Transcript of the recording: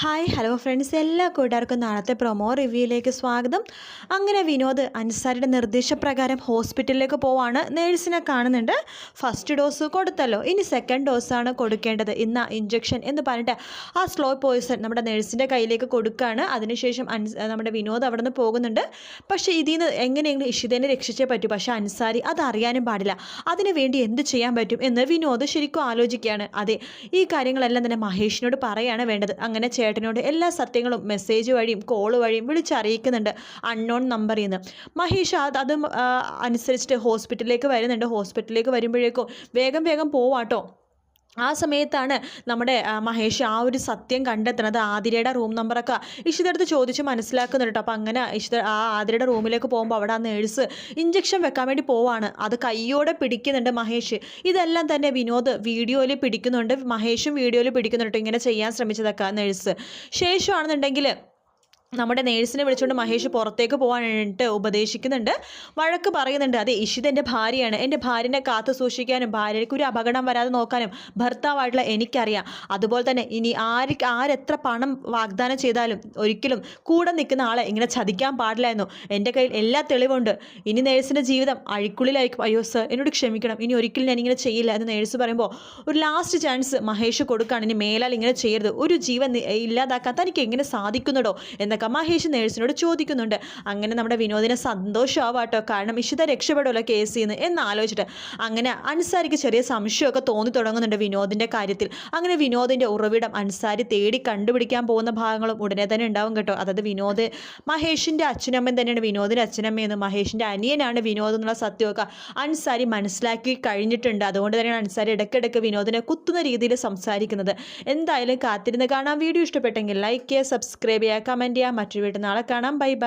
Hi hello friends. എല്ലാ കൂട്ടുകാർക്കും നാളത്തെ പ്രൊമോ റിവ്യൂയിലേക്ക് സ്വാഗതം. അങ്ങനെ വിനോദ് അൻസാരിയുടെ നിർദ്ദേശപ്രകാരം ഹോസ്പിറ്റലിലേക്ക് പോവാണ്. നേഴ്സിനെ കാണുന്നുണ്ട്. ഫസ്റ്റ് ഡോസ് കൊടുത്തല്ലോ. ഇനി സെക്കൻഡ് ഡോസാണ് കൊടുക്കേണ്ടത്. ഇന്ന ഇഞ്ചക്ഷൻ എന്ന് പറഞ്ഞിട്ട് ആ സ്ലോ പോയിസൺ നമ്മുടെ നേഴ്സിന്റെ കയ്യിലേക്ക് കൊടുക്കുകയാണ് അതിനുശേഷം നമ്മുടെ വിനോദ് അവിടെ നിന്ന് പോകുന്നുണ്ട്. പക്ഷേ ഇതിൽ നിന്ന് എങ്ങനെയെങ്കിലും ഇഷിതേനെ രക്ഷിച്ചേ പറ്റൂ. പക്ഷേ അൻസാരി അതറിയാനും പാടില്ല. അതിനു വേണ്ടി എന്ത് ചെയ്യാൻ പറ്റും എന്ന് വിനോദ് ശരിക്കും ആലോചിക്കുകയാണ്. അതെ ഈ കാര്യങ്ങളെല്ലാം തന്നെ മഹേഷിനോട് പറയുകയാണ് വേണ്ടത്. അങ്ങനെ ചേട്ടനോട് എല്ലാ സത്യങ്ങളും മെസ്സേജ് വഴിയും കോൾ വഴിയും വിളിച്ചറിയിക്കുന്നുണ്ട്. അൺനോൺ നമ്പറിൽ നിന്ന് മഹേഷ് അത് അത് അനുസരിച്ചിട്ട് ഹോസ്പിറ്റലിലേക്ക് വരുന്നുണ്ട്. ഹോസ്പിറ്റലിലേക്ക് വരുമ്പോഴേക്കും വേഗം വേഗം പോവാട്ടോ. ആ സമയത്താണ് നമ്മുടെ മഹേഷ് ആ ഒരു സത്യം കണ്ടെത്തുന്നത്. ആതിരയുടെ റൂം നമ്പറൊക്കെ ഇഷിതടുത്ത് ചോദിച്ച് മനസ്സിലാക്കുന്നുണ്ട് കേട്ടോ. അപ്പം അങ്ങനെ ഇഷിത ആ ആതിരയുടെ റൂമിലേക്ക് പോകുമ്പോൾ അവിടെ ആ നേഴ്സ് ഇഞ്ചക്ഷൻ വെക്കാൻ വേണ്ടി പോവാണ്. അത് കയ്യോടെ പിടിക്കുന്നുണ്ട് മഹേഷ്. ഇതെല്ലാം തന്നെ വിനോദ് വീഡിയോയിൽ പിടിക്കുന്നുണ്ട്. മഹേഷും വീഡിയോയിൽ പിടിക്കുന്നുണ്ട് ഇങ്ങനെ ചെയ്യാൻ ശ്രമിച്ചതൊക്കെ നേഴ്സ് ശേഷമാണെന്നുണ്ടെങ്കിൽ നമ്മുടെ നേഴ്സിനെ വിളിച്ചുകൊണ്ട് മഹേഷ് പുറത്തേക്ക് പോകാനായിട്ട് ഉപദേശിക്കുന്നുണ്ട്. വഴക്ക് പറയുന്നുണ്ട്. അതെ ഇഷിത് എന്റെ ഭാര്യയാണ്. എന്റെ ഭാര്യനെ കാത്തു സൂക്ഷിക്കാനും ഭാര്യയ്ക്ക് ഒരു അപകടം വരാതെ നോക്കാനും ഭർത്താവായിട്ടുള്ള എനിക്കറിയാം. അതുപോലെ തന്നെ ഇനി ആര് ആരെത്ര പണം വാഗ്ദാനം ചെയ്താലും ഒരിക്കലും കൂടെ നിൽക്കുന്ന ആളെ ഇങ്ങനെ ചതിക്കാൻ പാടില്ലായിരുന്നു. എന്റെ കയ്യിൽ എല്ലാ തെളിവുണ്ട്. ഇനി നേഴ്സിന്റെ ജീവിതം അഴിക്കുള്ളിലായിരിക്കും. അയ്യോ സർ എന്നോട് ക്ഷമിക്കണം. ഇനി ഒരിക്കലും ഞാനിങ്ങനെ ചെയ്യില്ല. എന്ന് നേഴ്സ് പറയുമ്പോൾ ഒരു ലാസ്റ്റ് ചാൻസ് മഹേഷ് കൊടുക്കുകയാണ്. ഇനി മേലാൽ ഇങ്ങനെ ചെയ്യരുത്. ഒരു ജീവൻ ഇല്ലാതാക്കാൻ തനിക്ക് എങ്ങനെ സാധിക്കുന്നുടോ? എന്നൊക്കെ മഹേഷ് നേഴ്സിനോട് ചോദിക്കുന്നുണ്ട്. അങ്ങനെ നമ്മുടെ വിനോദിനെ സന്തോഷമാവാട്ടോ കാരണം ഇഷിത രക്ഷപ്പെടുമല്ലോ കേസിൽ നിന്ന് എന്ന് ആലോചിച്ചിട്ട് അങ്ങനെ അൻസാരിക്ക് ചെറിയ സംശയമൊക്കെ തോന്നി തുടങ്ങുന്നുണ്ട് വിനോദിന്റെ കാര്യത്തിൽ. അങ്ങനെ വിനോദിന്റെ ഉറവിടം അൻസാരി തേടി കണ്ടുപിടിക്കാൻ പോകുന്ന ഭാഗങ്ങളും ഉടനെ തന്നെ ഉണ്ടാവും കേട്ടോ. അതായത് വിനോദ് മഹേഷിന്റെ അച്ഛനമ്മൻ തന്നെയാണ് വിനോദിന്റെ അച്ഛനമ്മയെന്ന് മഹേഷിന്റെ അനിയനാണ് വിനോദ് എന്നുള്ള സത്യമൊക്കെ അൻസാരി മനസ്സിലാക്കി കഴിഞ്ഞിട്ടുണ്ട്. അതുകൊണ്ട് തന്നെയാണ് അൻസാരി ഇടയ്ക്കിടയ്ക്ക് വിനോദിനെ കുത്തുന്ന രീതിയിൽ സംസാരിക്കുന്നത്. എന്തായാലും കാത്തിരുന്ന് കാണാം. വീഡിയോ ഇഷ്ടപ്പെട്ടെങ്കിൽ ലൈക്ക് ചെയ്യുക സബ്സ്ക്രൈബ് ചെയ്യുക കമന്റ് ചെയ്യുക. മറ്റൊരു വീട്ടിൽ നാളെ കാണാം. Bye bye